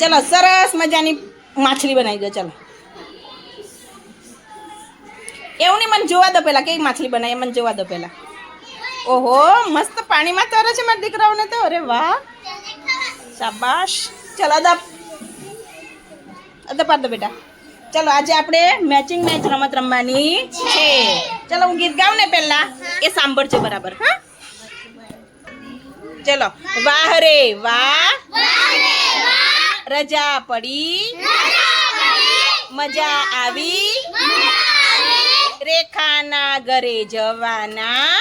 ચલો, સરસ મજાની માછલી બનાવી દો, ચલો. એવું નહીં, મને જોવા દો પહેલાં કઈ માછલી બનાવી, મને જોવા દો પહેલાં. ઓહો, મસ્ત પાણીમાં તરે છે મારા દીકરાઓને તો, અરે વાહ. શાબાશ. ચલો, અદબ. અદા પાડ દો બેટા. ચલો, આજે આપણે મેચિંગ મેચ રમત રમવાની છે. ચલો, હું ગીત ગાઉં ને પહેલા, એ સાંભળજો બરાબર, હા? ચલો વાહ રે, વાહ. રજા પડી? મજા આવી? રેખાના ઘરે જવાના?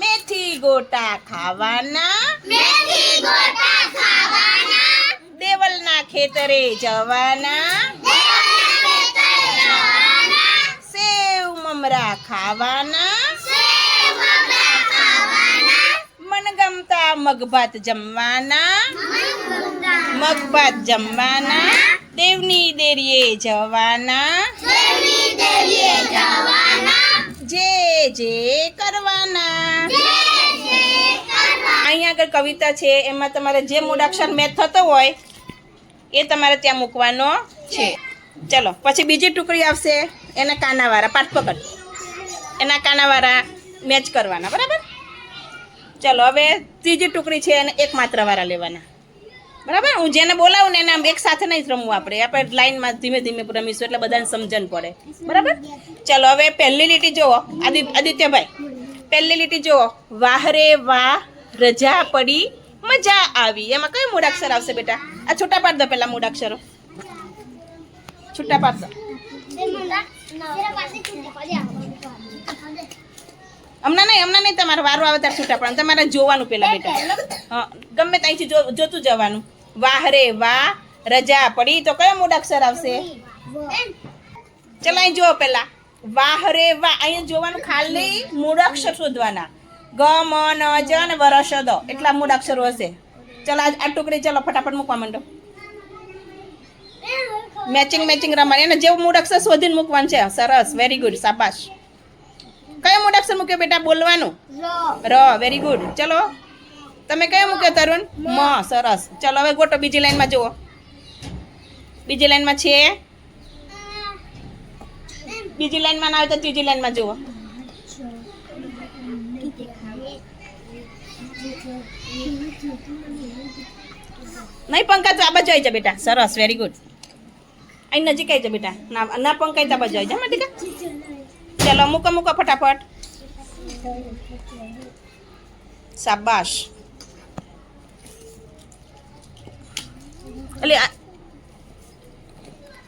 મેથી ગોટા ખાવાના? દેવલના ખેતરે જવાના? સેવ મમરા ખાવાના? મનગમતા મગભાત જમવાના? મગભાત જમવાના? દેવની દેરીએ જવાના? જે જે કરવાના. અહીંયા આગળ કવિતા છે, એમાં તમારે જે મૂળાક્ષર મેચ થતો હોય, એ તમારે ત્યાં મૂકવાનો છે. ચલો, પછી બીજી ટુકડી આવશે, એના કાનાવાળા, પાઠ પકડ. એના કાનાવાળા મેચ કરવાના, બરાબર? ચલો, હવે ત્રીજી ટુકડી છે એને એક માત્ર વાળા લેવાના. બરાબર? હું જેને બોલાવું ને એને આમ એક સાથે નહીં જ રમવું આપણે. આપણે લાઈનમાં ધીમે ધીમે રમીશું એટલે બધાને સમજણ પડે. બરાબર? ચલો, હવે પહેલી લીટી જુઓ. આદિ, આદિત્યભાઈ, પહેલી લીટી જુઓ. વાહ રે વાહ, રજા પડી, મજા આવી. એમાં કયો મૂળાક્ષર આવશે બેટા? આ છૂટા પાડ દો પહેલાં મૂળાક્ષરો. છૂટા પાડ દો. હમણાં નહીં હમણાં નહીં તમારે વારો આવે ત્યારે છૂટા પણ તમારે જોવાનું પેલા બેટા હા ગમે ત્યાંથી જો જોતું જવાનું. વાહ રે વાહ રજા પડી. તો કયો મૂળાક્ષર આવશે? ચલો અહીં જુઓ પેલા વાહ રે વાહ અહીંયા જોવાનું ખાલી મૂળાક્ષર શોધવાના. ગ મ ન જ ને વરસ દ. એટલા મૂળાક્ષરો હશે. ચલો આ આ ટુકડી ચલો ફટાફટ મૂકવા માંડો. મેચિંગ મેચિંગ રમવાની અને જેવું મૂળાક્ષર શોધીને મૂકવાનું છે સરસ વેરી ગુડ શાબાશ. કયો મૂળાક્ષર મૂક્યો બેટા? બોલવાનું? ર. વેરી ગુડ ચલો. તમે કયો મૂક્યો તરુણ? મ. સરસ. ચલો હવે ગોટો બીજી લાઈનમાં જુઓ. બીજી લાઈનમાં છે? બીજી લાઈનમાં ના આવે તો ત્રીજી લાઈનમાં જુઓ. નહીં પંકા તો આ બાજુ આવી જા બેટા. સરસ વેરી ગુડ અહીં નજીક આવી જા બેટા. ના ના પંકાઈ તો આ બાજુ આવી જા દીકરા ચલો, મૂકો મૂકો, ફટાફટ. શાબાશ. એટલે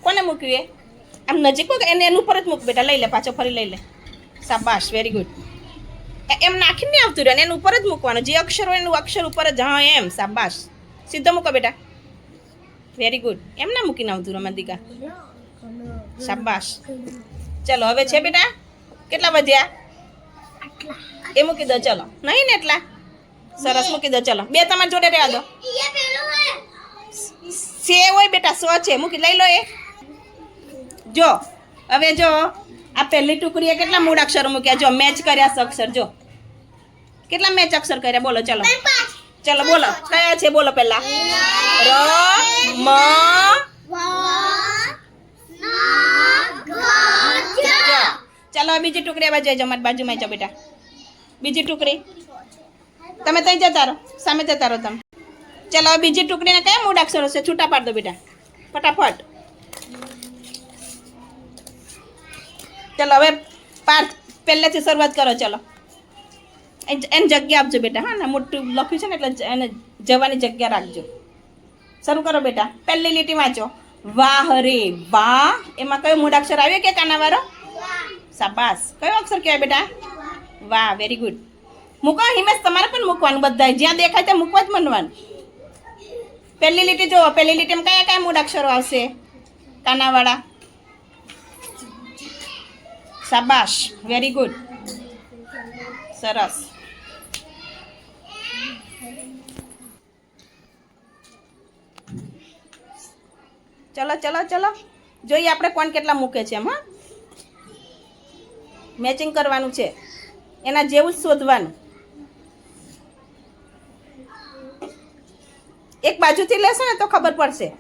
કોને મૂક્યું એ? આમ નજીક મૂક એને એનું ઉપર જ મૂક બેટા, લઈ લે પાછો, ફરી લઈ લે. શાબાશ વેરી ગુડ એમ નાખીને આવતું રહે એનું ઉપર જ મૂકવાનું. જે અક્ષર હોય એનું અક્ષર ઉપર જ, હા, એમ, શાબાશ. સીધો મૂકો બેટા. વેરી ગુડ એમ ના મૂકીને આવતું રમત દીકા. શાબાશ. ચલો, હવે છે બેટા? કેટલા વધ્યા? એ મૂકી દો ચલો. નહીં ને એટલા? સરસ મૂકી દો ચલો. બે તમારી જોડે રહેવા દો. સે હોય બેટા સો છે. મૂકી લઈ લો એ. જો હવે જો આ પહેલી ટુકડીએ કેટલા મૂળ અક્ષરો મૂક્યા? જો મેચ કર્યા અક્ષર જો. કેટલા મેચ અક્ષર કર્યા? બોલો ચલો. ચલો બોલો. કયા છે? બોલો પહેલા. ર મ જો ચાલો બીજી ટુકડી આવા બાજુ આવી જાઓ, મારી બાજુમાં જાઓ બેટા. બીજી ટુકડી. તમે ત્યાં જતા રહો, સામે જતા રહો તમે. ચાલો હવે બીજી ટુકડીને કયા મૂળ અક્ષરો છે? છૂટા પાડ દો બેટા. ફટાફટ. ચાલો, હવે પાર્થ પહેલેથી શરૂઆત કરો, ચાલો. એને જગ્યા આપજો બેટા, હા, ને મોટું લખ્યું છે ને, એટલે એને જવાની જગ્યા રાખજો. શરૂ કરો બેટા. પહેલી લીટી વાંચો વાહ રે વાહ. એમાં કયો મૂળાક્ષર આવ્યો કે કાનાવાળો શાબાશ કયો અક્ષર કહેવાય બેટા? વાહ વેરી ગુડ મૂકો, હિમેશ, તમારે પણ મૂકવાનું બધાય. જ્યાં દેખાય ત્યાં મૂકવા જ મનવાનું. પહેલી લીટી જુઓ, પહેલી લીટીમાં કયા કયા મૂળાક્ષરો આવશે? કાનાવાળા શાબાશ વેરી ગુડ સરસ. ચલો ચલો ચલો. જોઈએ આપણે કોણ કેટલા મૂકે છે એમ, હા. મેચિંગ કરવાનું છે. એના જેવું જ શોધવાનું. એક બાજુથી લેશો ને તો ખબર પડશે.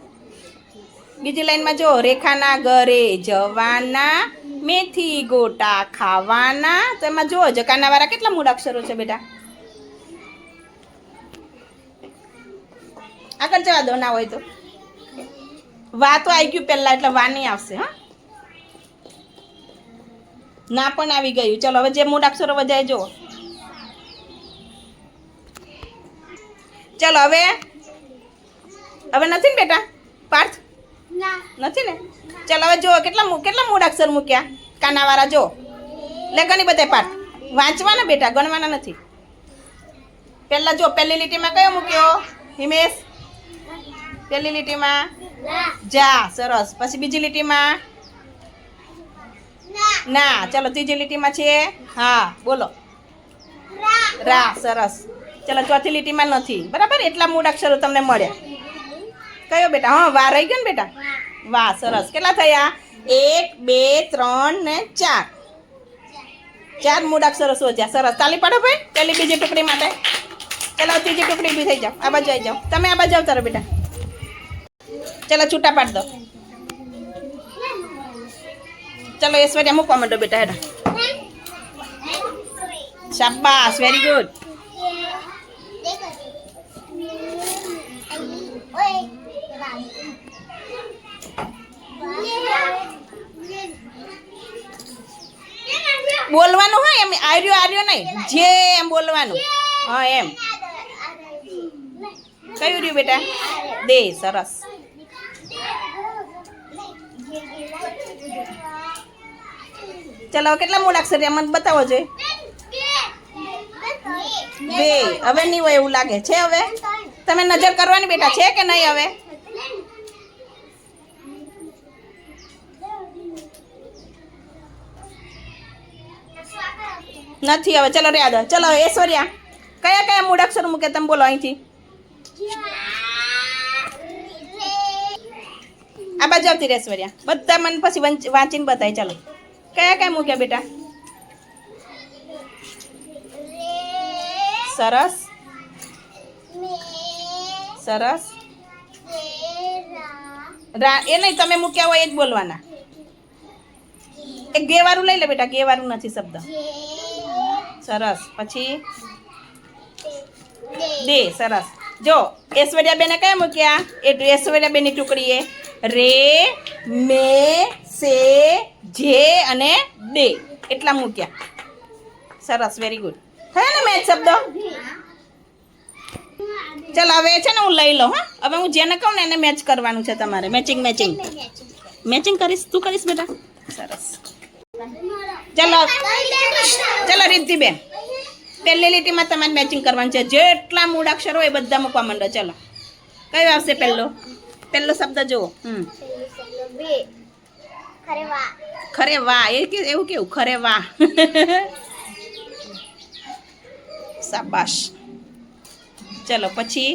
બીજી લાઈનમાં જો રેખાના ઘરે જવાના, મેથી ગોટા ખાવાના. તો એમાં જુઓ જકાનાવાળા કેટલા મૂળ અક્ષરો છે બેટા? આગળ જવા દો, ના હોય તો. વા તો આવી ગયું પહેલાં, એટલે વા નહીં આવશે, હા? ના પણ આવી ગયું. ચલો હવે જે મૂળ અક્ષરો જો જુઓ. ચલો હવે? હવે નથી ને બેટા? પાર્થ? નથી ને? ચાલો હવે જુઓ કેટલા કેટલા મૂળ અક્ષર મૂક્યા? કાનાવાળા જો લે ગણી બધા પાઠ વાંચવાના બેટા ગણવાના નથી. પહેલાં જો પહેલી લીટીમાં કયો મૂક્યો? હિમેશ? પહેલી લીટીમાં? જા સરસ. પછી બીજી લીટીમાં? ના, ચલો, ત્રીજી લીટીમાં છે હા, બોલો. રા, સરસ. ચલો, ચોથી લીટીમાં નથી. બરાબર? એટલા મૂળ અક્ષરો તમને મળ્યા કયો બેટા? હા, વા રહી ગયો ને બેટા? વાહ સરસ. કેટલા થયા? એક, બે, ત્રણ ને ચાર. ચાર મૂળાક્ષરો શોધ્યા. સરસ. તાલી પાડો ભાઈ પેલી બીજી ટુકડી માટે. ચલો, ત્રીજી ટુકડી બી થઈ જાઓ. આ બાજુ આવી જાઓ. તમે આ બાજુ આવતા રહો બેટા. ચલો, છૂટા પાડી દો. ચલો ઐશ્વર્યા મૂકવા માંડો બેટા હેડા શાબાશ વેરી ગુડ બોલવાનું હોય એમ? આર્યો આર્યો નહીં. જે એમ બોલવાનું. હા, એમ. કયું રહ્યું બેટા? દે, સરસ. ચલો કેટલા મૂળાક્ષર એમાં બતાવો જોઈએ બે. હવે નહીં હોય એવું લાગે. છે હવે? તમે નજર કરવાની બેટા, છે કે નહીં હવે? નથી હવે. ચલો યાદ ચલો ઐશ્વર્યા કયા કયા મૂળાક્ષર મૂકે તમે બોલો અહીંથી? આ બાજુ આવતી રહે બધા મને પછી વાંચીને બતાય. ચાલો. કયા કયા મૂક્યા બેટા? સરસ. સરસ. એ નહીં, તમે મૂક્યા હોય એ જ બોલવાના. એક ગેવારું લઈ લે બેટા, ગેવારું નથી શબ્દ. સરસ. પછી? દે સરસ. જો ઐશ્વર્યા બેને કયા મૂક્યા? એ ઐશ્વર્યા બેની ટુકડીએ. રે, મે, સે, જે અને દે. એટલા મૂક્યા સરસ વેરી ગુડ થયા ને મેચ શબ્દ? ચાલો, હવે છે ને હું લઈ લઉં, હા. હવે હું જેને કહું ને એને મેચ કરવાનું છે તમારે. મેચિંગ મેચિંગ મેચિંગ કરીશ? તું કરીશ બેટા? સરસ. ચાલો. ચાલો, રિદ્ધિબેન. પહેલી લીટીમાં તમારે મેચિંગ કરવાનું છે. જેટલા મૂળાક્ષરો હોય એ બધા મૂકવા માંડો. ચાલો. કયો આવશે પહેલો? પહેલો શબ્દ જુઓ હમ ખરે વાહ એ કે એવું કેવું ખરે વાહ શાબાશ ચલો પછી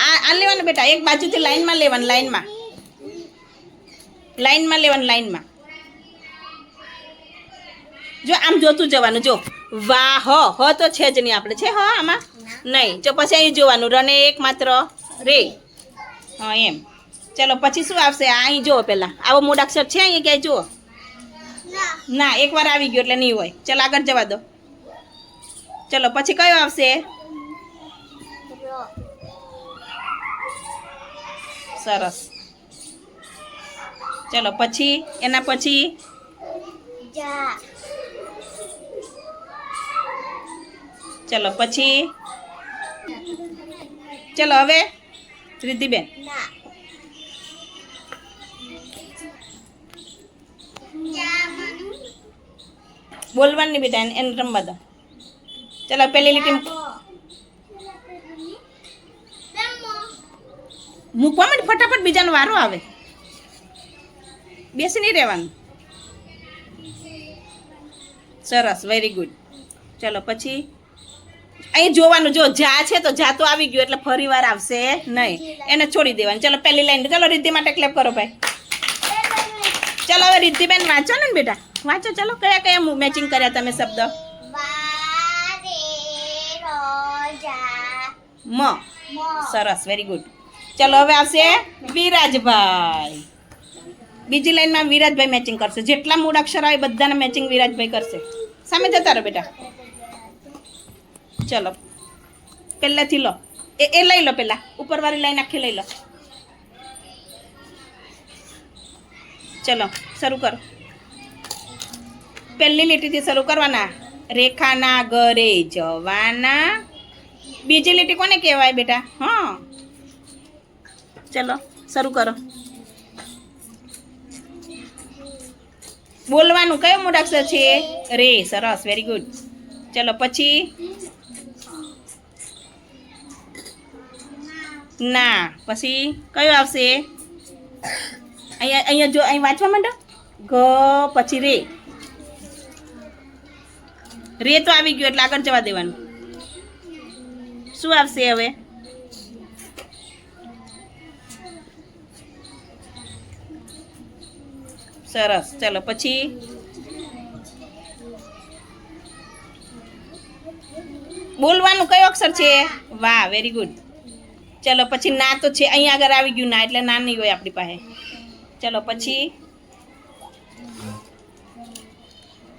આ આ લેવાનું બેટા એક બાજુથી લાઈનમાં લેવાનું લાઈનમાં લાઈનમાં લેવાનું લાઈનમાં જો આમ જોતું જવાનું જો વાહ હ હ તો છે જ નહીં આપણે છે હ આમાં નહીં જો પછી અહીં જોવાનું રને એક માત્ર. રે. હા એમ. ચલો પછી શું આવશે? આ અહીં જુઓ પહેલાં. આવો મૂળાક્ષર છે અહીં ક્યાંય? જુઓ. ના એકવાર આવી ગયો એટલે નહીં હોય. ચલો આગળ જવા દો. ચલો પછી કયો આવશે? સરસ. ચલો પછી? એના પછી? ચલો પછી? ચલો હવે રિદ્ધિબેન બોલવાની બેટા એને- એને રમવા દો. ચલો પહેલી લીટી મૂકવા માટે ફટાફટ બીજાનો વારો આવે. બેસી નહીં રહેવાનું. સરસ વેરી ગુડ ચલો પછી અહીં જોવાનું, જો જા છે તો જા, તો આવી ગયું એટલે ફરી વાર આવશે, નહીં. એને છોડી દેવાનું. ચલો, પહેલી લાઈન ચલો, રિદ્ધિ માટે ક્લેપ કરો ભાઈ. ચલો, હવે રિદ્ધિબેન વાંચો ને બેટા. વાંચો, ચલો, કયા કયા મેચિંગ કર્યા તમે શબ્દ? મ. સરસ વેરી ગુડ ચલો, હવે આવશે વિરાજભાઈ. બીજી લાઈનમાં વિરાજભાઈ મેચિંગ કરશે. જેટલા મૂળ અક્ષર આવે બધાને મેચિંગ વિરાજભાઈ કરશે. સામે જતા રહો બેટા. ચલો. પહેલાંથી લો. એ એ લઈ લો પહેલાં. ઉપરવાળી લાઈન આખી લઈ લો. ચલો, શરૂ કરો. પહેલી લીટીથી શરૂ કરવાના. રેખાના ઘરે જવાના. બીજી લીટી કોને કહેવાય બેટા? હા. ચલો, શરૂ કરો. બોલવાનું કયો મૂળાક્ષર છે? રે, સરસ વેરી ગુડ ચલો, પછી ના, પછી કયો આવશે? અહીંયા અહીંયા જો, અહીં વાંચવા માંડો. ગ, પછી રે. રે તો આવી ગયો, એટલે આગળ જવા દેવાનું. શું આવશે હવે? સરસ, ચલો, પછી? બોલવાનું કયો અક્ષર છે? વાહ વેરી ગુડ ચલો પછી ના તો છે, અહીંયા આગળ આવી ગયું ના, એટલે ના નહીં હોય આપણી પાસે. ચલો, પછી?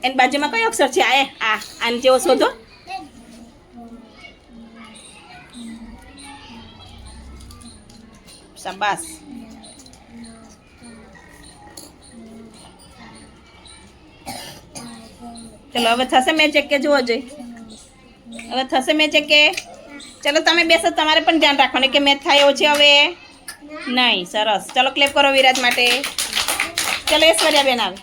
એની બાજુમાં કયો અક્ષર છે? આ એ આ, આની જેવો શોધો. શાબાશ. ચલો, હવે થશે મેં ચેક કે જુઓ જોઈ હવે થશે મેં ચેક કે? ચલો તમે બેસો, તમારે પણ ધ્યાન રાખવાનું કે મેચ થાય છે હવે. નહીં, સરસ. ચલો ક્લેપ કરો વિરાજ માટે. ચલો, ઐશ્વર્યા બેન આવે.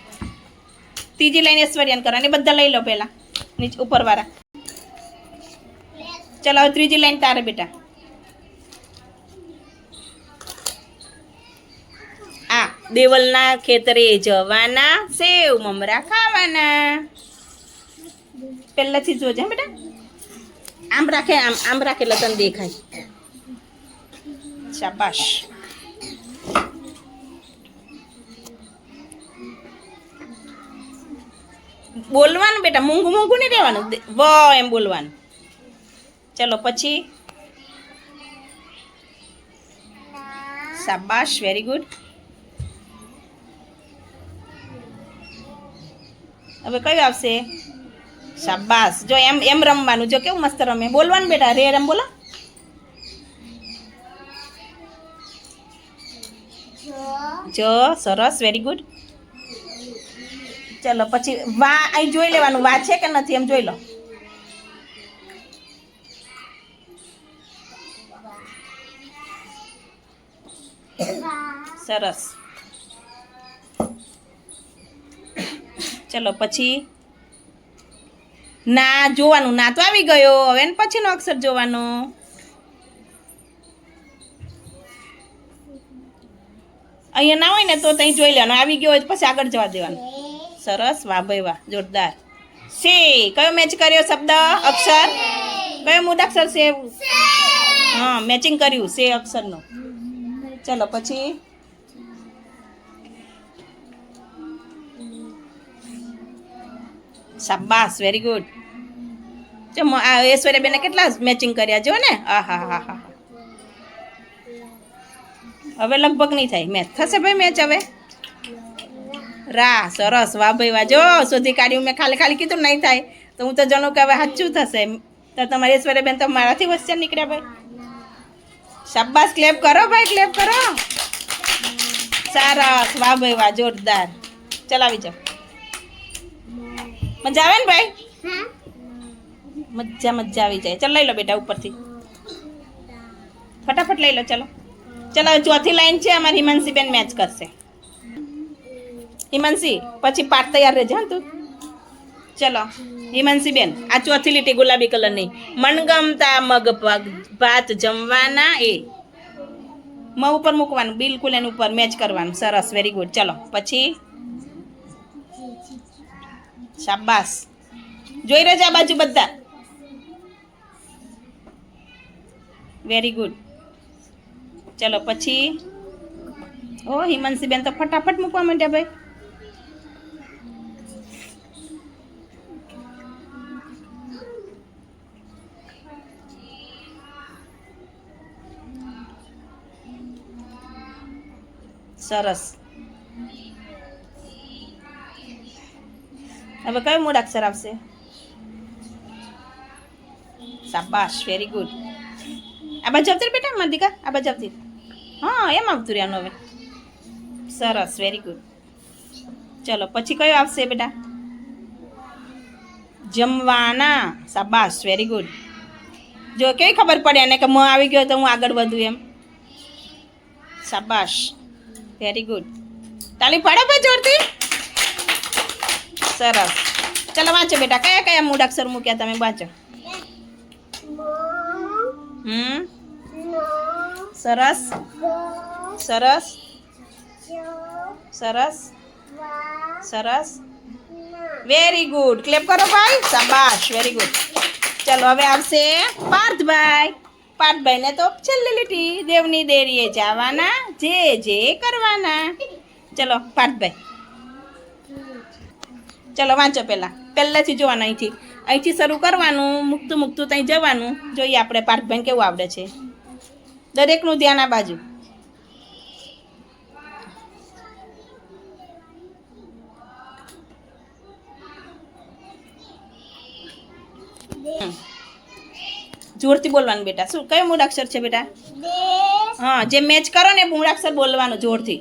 ત્રીજી લાઈન ઐશ્વર્યાને કરો અને બધા લઈ લો પહેલાં. નીચે ઉપરવાળા. ચલો, હવે ત્રીજી લાઈન તારે બેટા. આ દેવલના ખેતરે જવાના, સેવ મમરા ખાવાના. પહેલાથી જોજે બેટા. આમ રાખે આમ આમ રાખે એટલે તને દેખાય. શાબાશ. બોલવાનું બેટા મૂંગું મૂંગું નહીં રહેવાનું? વ એમ બોલવાનું. ચલો પછી? શાબાશ વેરી ગુડ હવે કયું આવશે? શાબાશ. જો એમ એમ રમવાનું, જો કેવું મસ્ત રમે. બોલવાનું બેટા, રે રમ બોલો. જો, સરસ વેરી ગુડ ચલો, પછી વા, અહીં જોઈ લેવાનું, વા છે કે નથી, એમ જોઈ લો. સરસ. ચલો, પછી ના, જોવાનું. ના, તો આવી ગયો. હવે પછીનો અક્ષર જોવાનો. અહીંયા ના હોય ને તો ત્યાં જોઈ લેવાનું. આવી ગયો હોય પછી આગળ જવા દેવાનું. સરસ. વાહ, ભાઈ વાહ. જોરદાર. સે. કયો મેચ કર્યો શબ્દ? અક્ષર? કયો મૂળાક્ષર છે? હા મેચિંગ કર્યું. સે અક્ષરનું. ચલો, પછી? શાબાશ. વેરી ગુડ જો આ ઐશ્વર્યા બેને કેટલા મેચિંગ કર્યા જો ને? આ હા હા હા. હવે લગભગ નહીં થાય મેચ થશે ભાઈ મેચ હવે? રા સરસ, વાહ ભાઈ, વાહ. જો, શોધી કાઢ્યું, મેં ખાલી ખાલી કીધું નહીં થાય. તો હું તો જાણું કે હવે સાચું થશે. તો તમારી ઐશ્વર્યા બેન તો મારાથી વચ્ચે નીકળ્યા ભાઈ. શાબાશ ક્લેપ કરો ભાઈ ક્લેપ કરો. સરસ, વાહ ભાઈ, વાહ, જોરદાર. ચલાવી જાઓ. મજા આવે ને ભાઈ? મજા મજા આવી જાય. ચાલ લઈ લો બેટા ઉપરથી. ફટાફટ લઈ લો, ચલો. ચલો ચોથી લાઈન છે, અમારી હિમાંશી બેન મેચ કરશે. હિમાંશી, પછી પાઠ તૈયાર રહેજે, હા તું. ચલો હિમાંશી બેન આ ચોથી લીટી ગુલાબી કલરની. મનગમતા મગ ભાત જમવાના એ. મ ઉપર મૂકવાનું, બિલકુલ એની ઉપર મેચ કરવાનું. સરસ વેરી ગુડ ચલો, પછી શાબાસ જોઈ રહેજો આ બાજુ બધા? વેરી ગુડ ચલો પછી, ઓ, હિમાંશીબેન તો ફટાફટ મૂકવા માંડ્યા ભાઈ. સરસ. હવે કયો મૂળાક્ષર આવશે? શાબાશ વેરી ગુડ આ બાજુ આવતી બેટા મારી દીકા આ બાજુ આવતી હા એમ આવતું રહેવાનું હવે સરસ વેરી ગુડ ચલો પછી કયો આવશે બેટા જમવાના શાબાશ વેરી ગુડ જો કેવી ખબર પડે એને કે મ આવી ગયો તો હું આગળ વધું એમ શાબાશ વેરી ગુડ તાલી પડે ભાઈ જોરથી સરસ ચલો વાંચો બેટા કયા કયા મૂળાક્ષર મૂક્યા તમે વાંચો હમ સરસ. સરસ. સરસ. સરસ. વેરી ગુડ ક્લેપ કરો ભાઈ. શાબાશ. વેરી ગુડ ચલો, હવે આવશે પાર્થભાઈ. પાર્થભાઈને તો છેલ્લી લીટી દેવની દેરીએ જવાના. જે જે કરવાના. ચલો, પાર્થભાઈ. ચલો, વાંચો પહેલાં. પહેલાંથી જોવાનું અહીંથી. અહીંથી શરૂ કરવાનું, મૂકતું મૂકતું ત્યાં જવાનું. જોઈએ આપણે પાર્થભાઈને કેવું આવડે છે. દરેકનું ધ્યાન આ બાજુ. જોરથી બોલવાનું બેટા. શું, કયો મૂળાક્ષર છે બેટા? હા, જે મેચ કરો ને મૂળાક્ષર બોલવાનું જોરથી.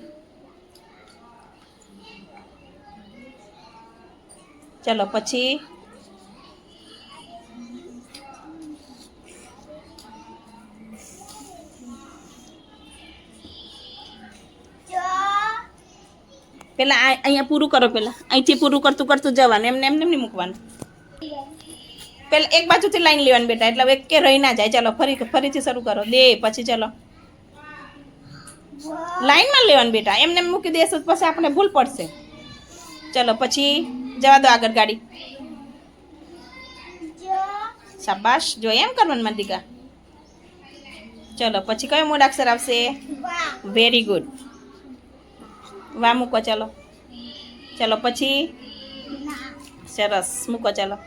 ચલો, પછી પેલા આ- અહીંયા પૂરું કરો પેલા. અહીંથી પૂરું કરતું કરતું જવાનું. એમને એમને નહીં મૂકવાનું. પેલા એક બાજુથી લાઈન લેવાની બેટા. એટલે એક કે રહી ના જાય. ચાલો ફરી ફરીથી શરૂ કરો. દે પછી ચાલો. લાઈનમાં લેવાનું બેટા. એમને એમ મૂકી દેશો પછી આપણે ભૂલ પડશે. ચલો પછી જવા દો આગળ ગાડી. શાબાશ. જો એમ કરવાનું મંદિકા ચલો પછી કયો મૂળાક્ષર આવશે? વેરી ગુડ વા મૂકો, ચાલો. ચાલો, પછી? સરસ, મૂકો, ચાલો.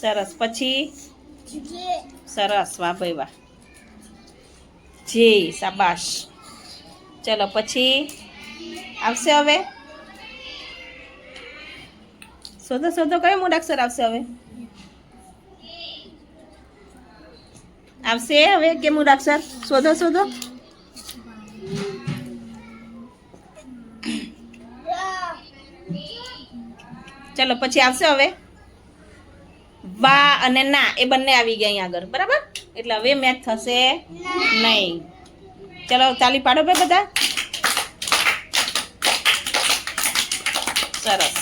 સરસ, પછી? સરસ, વાહ, ભાઈ, વાહ. જી, શાબાશ. ચલો, પછી? આવશે હવે? શોધો શોધો, કયો મૂળાક્ષર આવશે હવે? આવશે હવે કે મૂળાક્ષર શોધો શોધો. ચલો, પછી આવશે હવે. વા અને ના, એ બંને આવી ગયા અહીં આગળ. બરાબર? એટલે હવે મેચ થશે નહીં. ચલો, ચાલી પાડો ભાઈ બધા. સરસ.